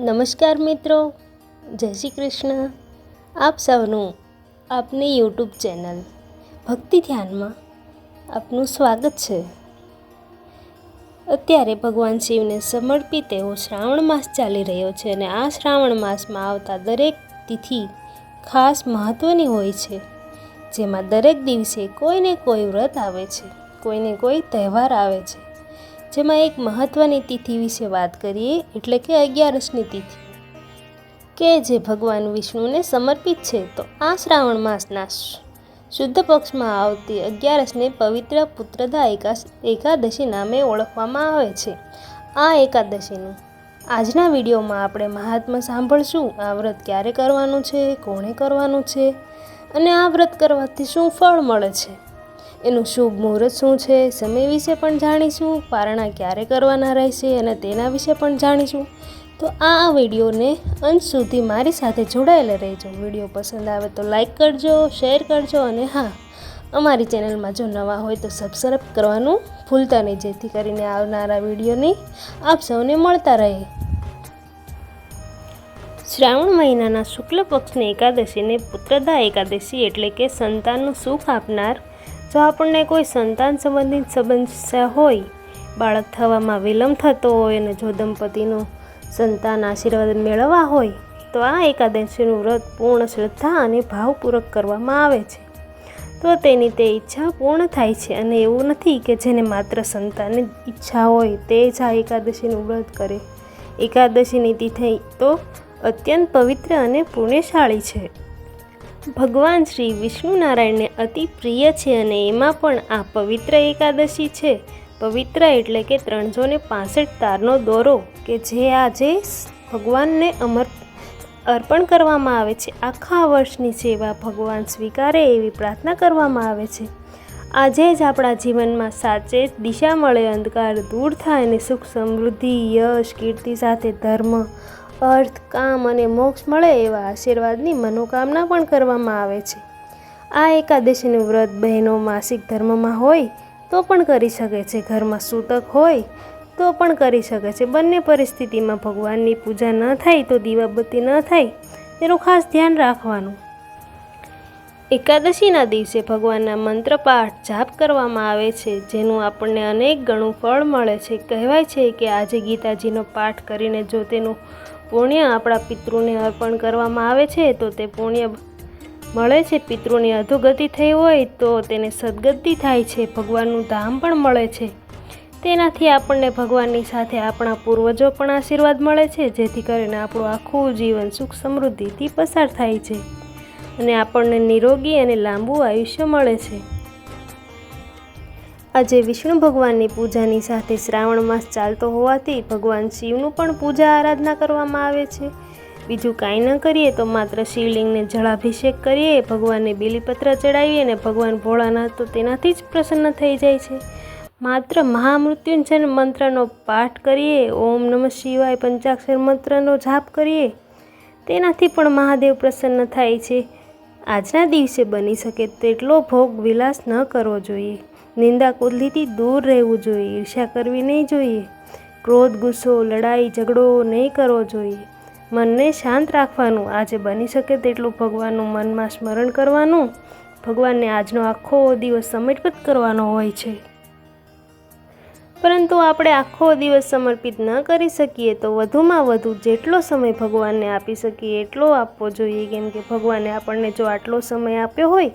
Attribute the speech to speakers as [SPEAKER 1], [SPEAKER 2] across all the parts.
[SPEAKER 1] નમસ્કાર મિત્રો, જય શ્રી કૃષ્ણ. આપ સૌનું આપની યુટ્યુબ ચેનલ ભક્તિ ધ્યાનમાં આપનું સ્વાગત છે. અત્યારે ભગવાન શિવને સમર્પિત એવો શ્રાવણ માસ ચાલી રહ્યો છે અને આ શ્રાવણ માસમાં આવતા દરેક તિથિ ખાસ મહત્ત્વની હોય છે. જેમાં દરેક દિવસે કોઈને કોઈ વ્રત આવે છે, કોઈને કોઈ તહેવાર આવે છે. જેમાં એક મહત્ત્વની તિથિ વિશે વાત કરીએ, એટલે કે અગિયારસની તિથિ. કે જે ભગવાન વિષ્ણુને સમર્પિત છે, તો આ શ્રાવણ માસના શુદ્ધ પક્ષમાં આવતી અગિયારસને પવિત્ર પુત્રદા એકાશ એકાદશી નામે ઓળખવામાં આવે છે. આ એકાદશીનું આજના વિડીયોમાં આપણે મહાત્મા સાંભળશું, આ વ્રત ક્યારે કરવાનું છે, કોણે કરવાનું છે, અને આ વ્રત કરવાથી શું ફળ મળે છે? એનું શુભ મુહૂર્ત શું છે, સમય વિશે પણ જાણીશું, પારણા ક્યારે કરવાના રહેશે અને તેના વિશે પણ જાણીશું. તો આ વિડીયોને અંત સુધી મારી સાથે જોડાયેલા રહેજો. વીડિયો પસંદ આવે તો લાઈક કરજો, શેર કરજો અને હા, અમારી ચેનલમાં જો નવા હોય તો સબસ્ક્રાઈબ કરવાનું ભૂલતા નહીં, જેથી કરીને આવનારા વિડીયોની આપ સૌને મળતા રહે. શ્રાવણ મહિનાના શુક્લ પક્ષની એકાદશીને પુત્રદા એકાદશી એટલે કે સંતાનનું સુખ આપનાર જો આપણને કોઈ સંતાન સંબંધિત સમસ્યા હોય, બાળક થવામાં વિલંબ થતો હોય અને જો દંપતીનું સંતાન આશીર્વાદ મેળવવા હોય, તો આ એકાદશીનું વ્રત પૂર્ણ શ્રદ્ધા અને ભાવપૂર્વક કરવામાં આવે છે. તો તેની તે ઈચ્છા પૂર્ણ થાય છે અને એવું નથી કે જેને માત્ર સંતાનની ઈચ્છા હોય તે જ આ એકાદશીનું વ્રત કરે. એકાદશીની તિથિ તો અત્યંત પવિત્ર અને પુણ્યશાળી છે. ભગવાન શ્રી વિષ્ણુનારાયણને અતિ પ્રિય છે અને એમાં પણ આ પવિત્ર એકાદશી છે. પવિત્ર એટલે કે ત્રણસો ને તારનો દોરો કે જે આજે ભગવાનને અમર, અર્પણ કરવામાં આવે છે. આખા વર્ષની સેવા ભગવાન સ્વીકારે એવી પ્રાર્થના કરવામાં આવે છે. આજે જ આપણા જીવનમાં સાચે જ દિશા મળે, અંધકાર દૂર થાય અને સુખ સમૃદ્ધિ, યશ, કીર્તિ સાથે ધર્મ અર્થ, કામ અને મોક્ષ મળે એવા આશીર્વાદની મનોકામના પણ કરવામાં આવે છે. આ એકાદશીનું વ્રત બહેનો માસિક ધર્મમાં હોય તો પણ કરી શકે છે. ઘરમાં સૂતક હોય તો પણ કરી શકે છે. બંને પરિસ્થિતિમાં ભગવાનની પૂજા ન થાય તો દીવાબત્તી ન થાય તેનું ખાસ ધ્યાન રાખવાનું. એકાદશીના દિવસે ભગવાનના મંત્ર પાઠ જાપ કરવામાં આવે છે, જેનું આપણને અનેક ગણું ફળ મળે છે. કહેવાય છે કે આજે ગીતાજીનો પાઠ કરીને જો તેનું પુણ્ય આપણા પિતૃને અર્પણ કરવામાં આવે છે, તો તે પુણ્ય મળે છે. પિતૃની અધોગતિ થઈ હોય તો તેને સદગતિ થાય છે. ભગવાનનું ધામ પણ મળે છે. તેનાથી આપણને ભગવાનની સાથે આપણા પૂર્વજો પણ આશીર્વાદ મળે છે, જેથી કરીને આપણું આખું જીવન સુખ સમૃદ્ધિથી પસાર થાય છે. અને આપણને નિરોગી અને લાંબુ આયુષ્ય મળે છે. આજે વિષ્ણુ ભગવાનની પૂજાની સાથે શ્રાવણ માસ ચાલતો હોવાથી ભગવાન શિવનું પણ પૂજા આરાધના કરવામાં આવે છે. બીજું કાંઈ ન કરીએ તો માત્ર શિવલિંગને જળાભિષેક કરીએ, ભગવાનને બીલીપત્ર ચડાવીએ અને ભગવાન ભોળાનાથ તો તેનાથી જ પ્રસન્ન થઈ જાય છે. માત્ર મહામૃત્યુંજન મંત્રનો પાઠ કરીએ, ઓમ નમઃ શિવાય પંચાક્ષર મંત્રનો જાપ કરીએ, તેનાથી પણ મહાદેવ પ્રસન્ન થાય છે. આજના દિવસે બની શકે તેટલો ભોગ વિલાસ ન કરવો જોઈએ. નિંદા કુદલીથી દૂર રહેવું જોઈએ ઈર્ષા કરવી નહીં જોઈએ. ક્રોધ, ગુસ્સો, લડાઈ, ઝઘડો નહીં કરવો જોઈએ. મનને શાંત રાખવાનું, આજે બની શકે તેટલું ભગવાનનું મનમાં સ્મરણ કરવાનું. ભગવાનને આજનો આખો દિવસ સમર્પિત કરવાનો હોય છે. પરંતુ આપણે આખો દિવસ સમર્પિત ન કરી શકીએ તો વધુમાં વધુ જેટલો સમય ભગવાનને આપી શકીએ, એટલો આપવો જોઈએ. કેમ કે ભગવાને આપણને જો આટલો સમય આપ્યો હોય,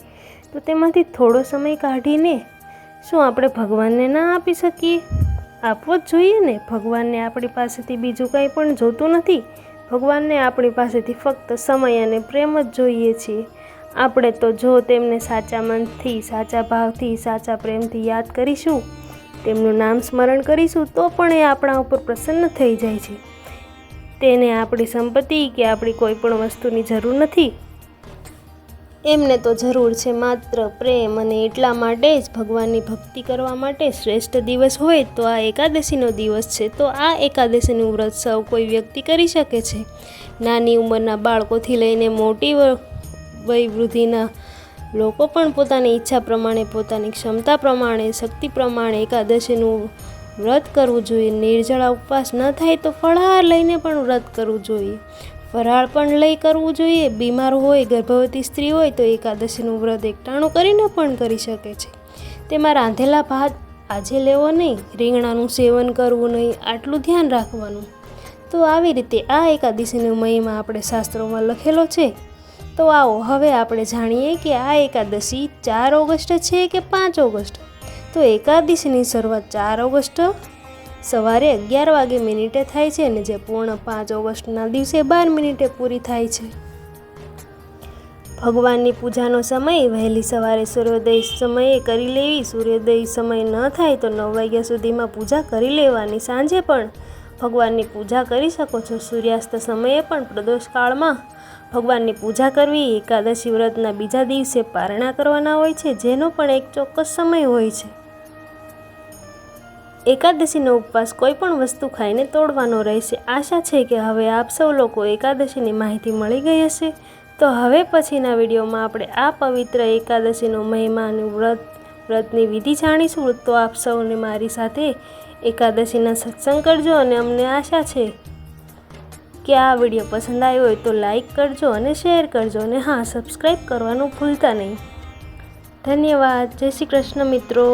[SPEAKER 1] તો તેમાંથી થોડો સમય કાઢીને શું આપણે ભગવાનને ના આપી શકીએ? આપવો જ જોઈએ ને. ભગવાનને આપણી પાસેથી બીજું કંઈ પણ જોતું નથી. ભગવાનને આપણી પાસેથી ફક્ત સમય અને પ્રેમ જ જોઈએ છીએ. આપણે તો જો તેમને સાચા મનથી, સાચા ભાવથી, સાચા પ્રેમથી યાદ કરીશું, તેમનું નામ સ્મરણ કરીશું, તો પણ એ આપણા ઉપર પ્રસન્ન થઈ જાય છે. તેને આપણી સંપત્તિ કે આપણી કોઈ પણ વસ્તુની જરૂર નથી. એમને તો જરૂર છે માત્ર પ્રેમ અને એટલા માટે જ ભગવાનની ભક્તિ કરવા માટે શ્રેષ્ઠ દિવસ હોય તો આ એકાદશીનો દિવસ છે. તો આ એકાદશીનું વ્રત સૌ કોઈ વ્યક્તિ કરી શકે છે. નાની ઉંમરના બાળકોથી લઈને મોટી વયવૃદ્ધિના લોકો પણ પોતાની ઈચ્છા પ્રમાણે, પોતાની ક્ષમતા પ્રમાણે, શક્તિ પ્રમાણે એકાદશીનું વ્રત કરવું જોઈએ. નિર્જળા ઉપવાસ ન થાય તો ફળાહાર લઈને પણ વ્રત કરવું જોઈએ. ફરાળ પણ લઈ કરવું જોઈએ. બીમાર હોય, ગર્ભવતી સ્ત્રી હોય તો એકાદશીનું વ્રત એકટાણું કરીને પણ કરી શકે છે. તેમાં રાંધેલા ભાત આજે લેવો નહીં, રીંગણાનું સેવન કરવું નહીં, આટલું ધ્યાન રાખવાનું. તો આવી રીતે આ એકાદશીનો મહિમા આપણે શાસ્ત્રોમાં લખેલો છે. તો આવો, હવે આપણે જાણીએ કે આ એકાદશી ચાર ઓગસ્ટ છે કે પાંચ ઓગસ્ટ? તો એકાદશીની શરૂઆત ચાર ઓગસ્ટ સવારે અગિયાર વાગે મિનિટે થાય છે અને જે પૂર્ણ પાંચ ઓગસ્ટના દિવસે બાર મિનિટે પૂરી થાય છે. ભગવાનની પૂજાનો સમય વહેલી સવારે સૂર્યોદય સમયે કરી લેવી, સૂર્યોદય સમય ન થાય તો નવ વાગ્યા સુધીમાં પૂજા કરી લેવાની. સાંજે પણ ભગવાનની પૂજા કરી શકો છો. સૂર્યાસ્ત સમયે પણ પ્રદોષ કાળમાં ભગવાનની પૂજા કરવી, એકાદશી વ્રતના બીજા દિવસે પારણા કરવાના હોય છે, જેનો પણ એક ચોક્કસ સમય હોય છે. એકાદશીનો ઉપવાસ કોઈ પણ વસ્તુ ખાઈને તોડવાનો રહેશે. આશા છે કે હવે આપ સૌ લોકો એકાદશીની માહિતી મળી ગઈ હશે. તો હવે પછીના વિડીયોમાં આપણે આ પવિત્ર એકાદશીનો મહિમાનું વ્રત, વ્રતની વિધિ જાણીશું. તો આપ સૌને મારી સાથે એકાદશીના સત્સંગ કરજો અને અમને આશા છે કે આ વીડિયો પસંદ આવ્યો હોય તો લાઈક કરજો અને શેર કરજો અને હા સબસ્ક્રાઈબ કરવાનું ભૂલતા નહીં. ધન્યવાદ. જય શ્રી કૃષ્ણ મિત્રો.